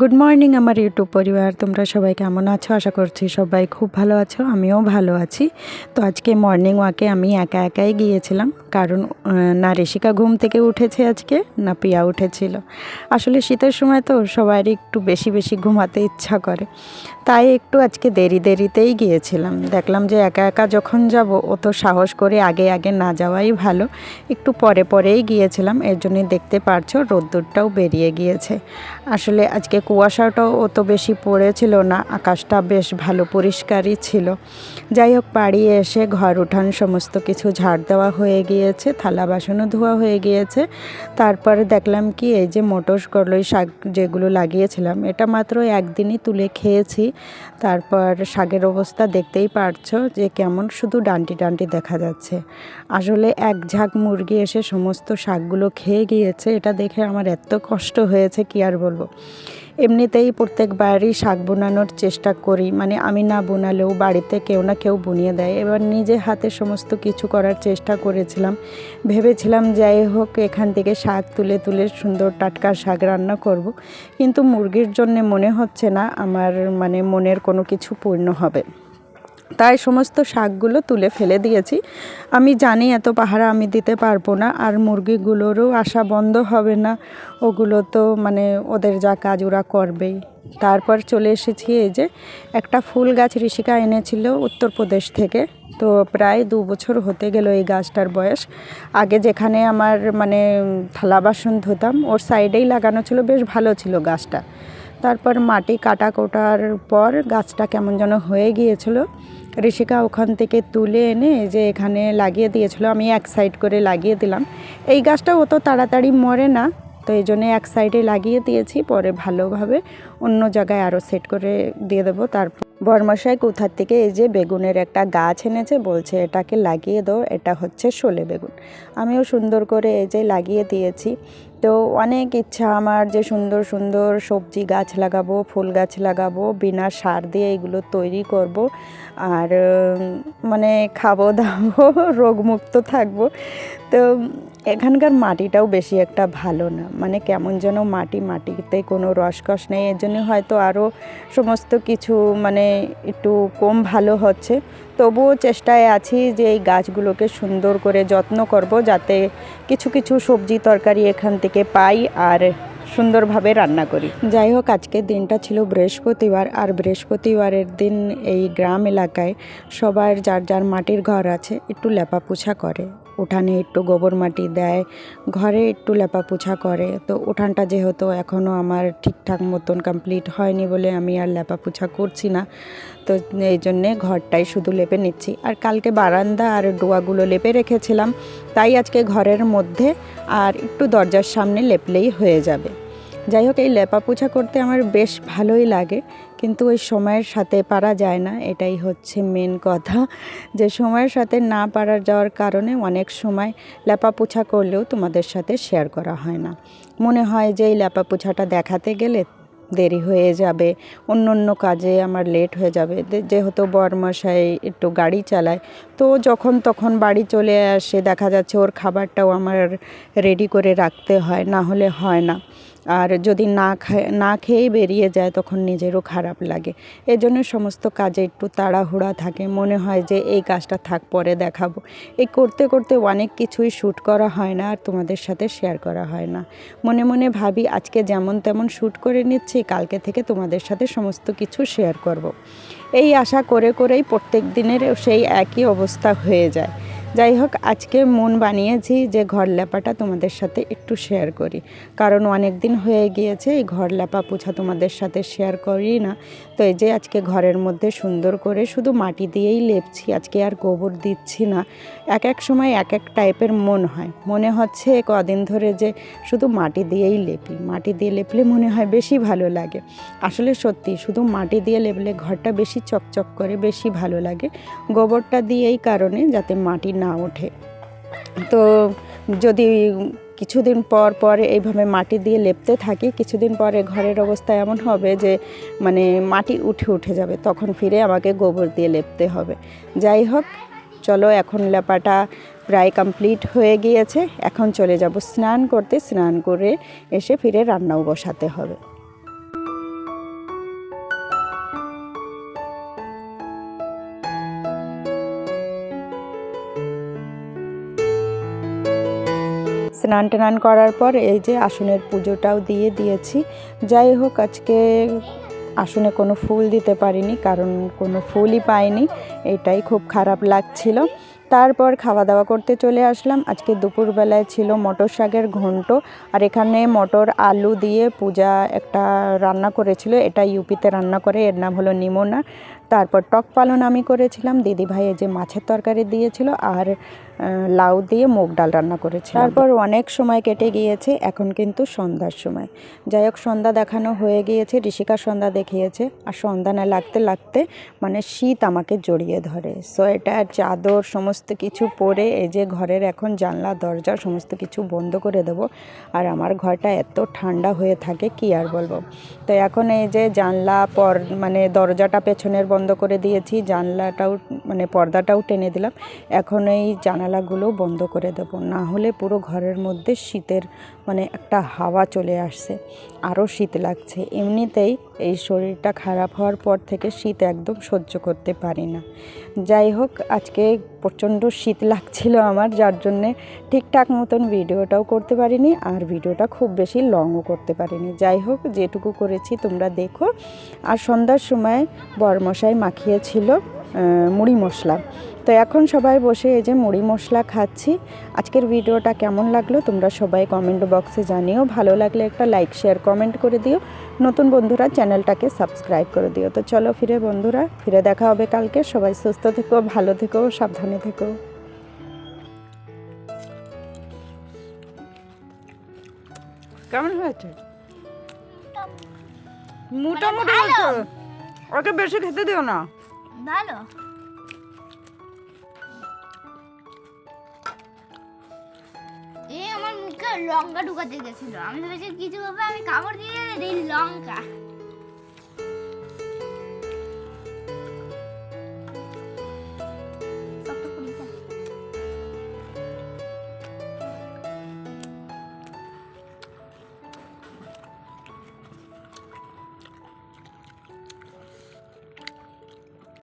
Good morning আমার YouTube পরিবার। তোমরা সবাই কেমন আছো? আশা করছি সবাই খুব ভালো আছো, আমিও ভালো আছি। তো আজকে মর্নিং ওয়াকে আমি একা একাই গিয়েছিলাম, কারণ না ঋষিকা ঘুম থেকে উঠেছে আজকে, না পিয়া উঠেছিল। আসলে শীতের সময় তো সবারই একটু বেশি বেশি ঘুমাতে ইচ্ছা করে। তাই একটু আজকে দেরি দেরিতেই গিয়েছিলাম। দেখলাম যে একা একা যখন যাব অত সাহস করে আগে আগে না যাওয়াই ভালো। একটু পরে পরেই গিয়েছিলাম, এর জন্যই দেখতে পারছ রোদ্দুরটাও বেরিয়ে গিয়েছে। আসলে আজকে কুয়াশাটাও অত বেশি পড়েছিল না, আকাশটা বেশ ভালো পরিষ্কারই ছিল। যাই হোক, বাড়ি এসে ঘর উঠান সমস্ত কিছু ঝাড় দেওয়া হয়ে গিয়েছে, থালা বাসনও ধোয়া হয়ে গিয়েছে। তারপরে দেখলাম কি, এই যে মোটর কলই শাক যেগুলো লাগিয়েছিলাম, এটা মাত্র একদিনই তুলে খেয়েছি। তারপর শাকের অবস্থা দেখতেই পারছ যে কেমন শুধু ডান্টি ডান্টি দেখা যাচ্ছে। আসলে এক ঝাঁক মুরগি এসে সমস্ত শাকগুলো খেয়ে গিয়েছে, এটা দেখে আমার এত কষ্ট হয়েছে, কি আর বলব। এমনিতেই প্রত্যেক বাড়ি শাক বোনানোর চেষ্টা করি। মানে আমি না বোনালেও বাড়িতে কেউ না কেউ বুনিয়ে দেয়। এবার নিজে হাতে সমস্ত কিছু করার চেষ্টা করেছিলাম। ভেবেছিলাম যাই হোক, এখান থেকে শাক তুলে তুলে সুন্দর টাটকা শাক রান্না করব। কিন্তু মুরগির জন্যে মনে হচ্ছে না, আমার মানে মনের কোনো কিছু পূর্ণ হবে। তাই সমস্ত শাকগুলো তুলে ফেলে দিয়েছি। আমি জানি এত পাহারা আমি দিতে পারব না, আর মুরগিগুলোরও আসা বন্ধ হবে না। ওগুলো তো মানে ওদের যা কাজ ওরা করবেই। তারপর চলে এসেছি এই যে একটা ফুল গাছ ঋষিকা এনেছিল উত্তরপ্রদেশ থেকে। তো প্রায় দু বছর হতে গেল এই গাছটার বয়স। আগে যেখানে আমার মানে থালা বাসন ধুতাম, ওর সাইডেই লাগানো ছিল, বেশ ভালো ছিল গাছটা। তারপর মাটি কাটা কোটার পর গাছটা কেমন যেন হয়ে গিয়েছিল। ঋষিকা ওখান থেকে তুলে এনে যে এখানে লাগিয়ে দিয়েছিল, আমি এক সাইড করে লাগিয়ে দিলাম। এই গাছটা অত তাড়াতাড়ি মরে না, তো এই জন্যে এক সাইডে লাগিয়ে দিয়েছি, পরে ভালোভাবে অন্য জায়গায় আরও সেট করে দিয়ে দেবো, তারপর বর্মশাই কোথার থেকে এই যে বেগুনের একটা গাছ এনেছে বলছে, এটাকে লাগিয়ে দাও, এটা হচ্ছে শোলে বেগুন। আমিও সুন্দর করে এই যে লাগিয়ে দিয়েছি। তো অনেক ইচ্ছা আমার যে সুন্দর সুন্দর সবজি গাছ লাগাবো, ফুল গাছ লাগাবো, বিনা সার দিয়ে এগুলো তৈরি করব। আর মানে খাব, দাবো, রোগমুক্ত থাকব। তো এখানকার মাটিটাও বেশি একটা ভালো না। মানে কেমন যেন মাটি, মাটিতে কোনো রসকস নেই। এর জন্য হয়তো আরও সমস্ত কিছু মানে একটু কম ভালো হচ্ছে। তবুও চেষ্টায় আছি যে এই গাছগুলোকে সুন্দর করে যত্ন করব যাতে কিছু কিছু সবজি তরকারি এখান থেকে পাই আর সুন্দরভাবে রান্না করি। যাই হোক আজকের দিনটা ছিল বৃহস্পতিবার আর বৃহস্পতিবারের দিন এই গ্রাম এলাকায় সবার যার যার মাটির ঘর আছে একটু লেপাপোছা করে। উঠানে একটু গোবর মাটি দেয়, ঘরে একটু লেপা পোছা করে। তো উঠানটা যেহেতু এখনও আমার ঠিকঠাক মতন কমপ্লিট হয়নি বলে আমি আর লেপা পোছা করছি না, তো এই জন্যে ঘরটাই শুধু লেপে নিচ্ছি। আর কালকে বারান্দা আর ডোয়াগুলো লেপে রেখেছিলাম, তাই আজকে ঘরের মধ্যে আর একটু দরজার সামনে লেপলেই হয়ে যাবে। যাই হোক, এই লেপাপোছা করতে আমার বেশ ভালোই লাগে। কিন্তু ওই সময়ের সাথে পারা যায় না, এটাই হচ্ছে মেন কথা। যে সময়ের সাথে না পারা যাওয়ার কারণে অনেক সময় লেপাপোছা করলেও তোমাদের সাথে শেয়ার করা হয় না। মনে হয় যে এই লেপাপোছাটা দেখাতে গেলে দেরি হয়ে যাবে, অন্য অন্য কাজে আমার লেট হয়ে যাবে। যেহেতু বরমশাই একটু গাড়ি চালায়, তো যখন তখন বাড়ি চলে আসে, দেখা যাচ্ছে ওর খাবারটাও আমার রেডি করে রাখতে হয়, না হলে হয় না। আর যদি না খায়, না খেয়েই বেরিয়ে যায় তখন নিজেরও খারাপ লাগে। এই জন্য সমস্ত কাজে একটু তাড়াহুড়া থাকে। মনে হয় যে এই কাজটা থাক, পরে দেখাবো। এই করতে করতে অনেক কিছুই শ্যুট করা হয় না আর তোমাদের সাথে শেয়ার করা হয় না। মনে মনে ভাবি আজকে যেমন তেমন শ্যুট করে নিচ্ছি, কালকে থেকে তোমাদের সাথে সমস্ত কিছু শেয়ার করব। এই আশা করে, করেই প্রত্যেক দিনের সেই একই অবস্থা হয়ে যায়। যাই হোক, আজকে মন বানিয়েছি যে ঘর ল্যাপাটা তোমাদের সাথে একটু শেয়ার করি। কারণ অনেক দিন হয়ে গিয়েছে, এই ঘর ল্যাপা পোছা তোমাদের সাথে শেয়ার করি না। তো এই যে আজকে ঘরের মধ্যে সুন্দর করে শুধু মাটি দিয়েই লেপছি, আজকে আর গোবর দিচ্ছি না। এক এক সময় এক এক টাইপের মন হয়। মনে হচ্ছে কদিন ধরে যে শুধু মাটি দিয়েই লেপি। মাটি দিয়ে লেপলে মনে হয় বেশি ভালো লাগে। আসলে সত্যি, শুধু মাটি দিয়ে লেপলে ঘরটা বেশি চকচক করে, বেশি ভালো লাগে। গোবরটা দিয়ে এই কারণে যাতে মাটি না ওঠে। তো যদি কিছুদিন পর পর এইভাবে মাটি দিয়ে লেপতে থাকি। কিছুদিন পরে ঘরের অবস্থা এমন হবে যে মানে মাটি উঠে উঠে যাবে, তখন ফিরে আমাকে গোবর দিয়ে লেপতে হবে। যাই হোক, চলো এখন লেপাটা প্রায় কমপ্লিট হয়ে গিয়েছে। এখন চলে যাব স্নান করতে। স্নান করে এসে ফিরে রান্নাও বসাতে হবে। স্নান টান করার পর এই যে আসনের পুজোটাও দিয়ে দিয়েছি। যাই হোক, আজকে আসনে কোনো ফুল দিতে পারিনি, কারণ কোনো ফুলই পাইনি, এটাই খুব খারাপ লাগছিল। তারপর খাওয়া দাওয়া করতে চলে আসলাম। আজকে দুপুরবেলায় ছিল মটর শাকের ঘন্ট, আর এখানে মটর, আলু দিয়ে পূজা একটা রান্না করেছিল। এটা ইউপিতে রান্না করে, এর নাম হলো নিমোনা। তারপর টক পালন আমি করেছিলাম। দিদি ভাই এই যে মাছের তরকারি দিয়েছিল, আর লাউ দিয়ে মুগ ডাল রান্না করেছি তারপর অনেক সময় কেটে গিয়েছে, এখন কিন্তু সন্ধ্যার সময়। যাই হোক, সন্ধ্যা দেখানো হয়ে গিয়েছে, ঋষিকা সন্ধ্যা দেখিয়েছে, আর সন্ধ্যা না লাগতে লাগতে মানে শীত আমাকে জড়িয়ে ধরে। সোয়েটার চাদর সমস্ত কিছু পরে এই যে ঘরের এখন জানলা, দরজা সমস্ত কিছু বন্ধ করে দেবো। আর আমার ঘরটা এত ঠান্ডা হয়ে থাকে, কি আর বলব? তো এখন এই যে জানলা পর মানে দরজাটা পেছনের বন্ধ করে দিয়েছি, জানলাটাও মানে পর্দাটাও টেনে দিলাম। এখন এই জানালাগুলো বন্ধ করে দেবো। না হলে পুরো ঘরের মধ্যে শীতের মানে একটা হাওয়া চলে আসছে। আরও শীত লাগছে। এমনিতেই এই শরীরটা খারাপ হওয়ার পর থেকে শীত একদম সহ্য করতে পারি না। যাই হোক, আজকে প্রচণ্ড শীত লাগছিল আমার, যার জন্যে ঠিকঠাক মতন ভিডিওটাও করতে পারিনি আর ভিডিওটা খুব বেশি লংও করতে পারিনি। যাই হোক, যেটুকু করেছি তোমরা দেখো। আর সন্ধ্যার সময় বরমশাই মাখিয়েছিল মুড়ি মশলা। তো এখন সবাই বসে এই যে মুড়ি মশলা খাচ্ছি। আজকের ভিডিওটা কেমন লাগল তোমরা সবাই কমেন্ট বক্সে জানিও। ভালো লাগলে একটা লাইক শেয়ার কমেন্ট করে দিও। নতুন বন্ধুরা চ্যানেলটাকে সাবস্ক্রাইব করে দিও। তো চলো ফিরে বন্ধুরা ফিরে দেখা হবে কালকে। সবাই সুস্থ থেকো ভালো থেকো সাবধানে থেকো। কেমন হয়েছে? মোটামুটি হয়েছে। ওকে বেশি খেতে দিও না। ভালো। এই আমার মুখে লঙ্কা ঢুকাতে গেছিল। আমি ভেবেছি কিছু হবে, আমি কামড় দিয়ে দিই লঙ্কা।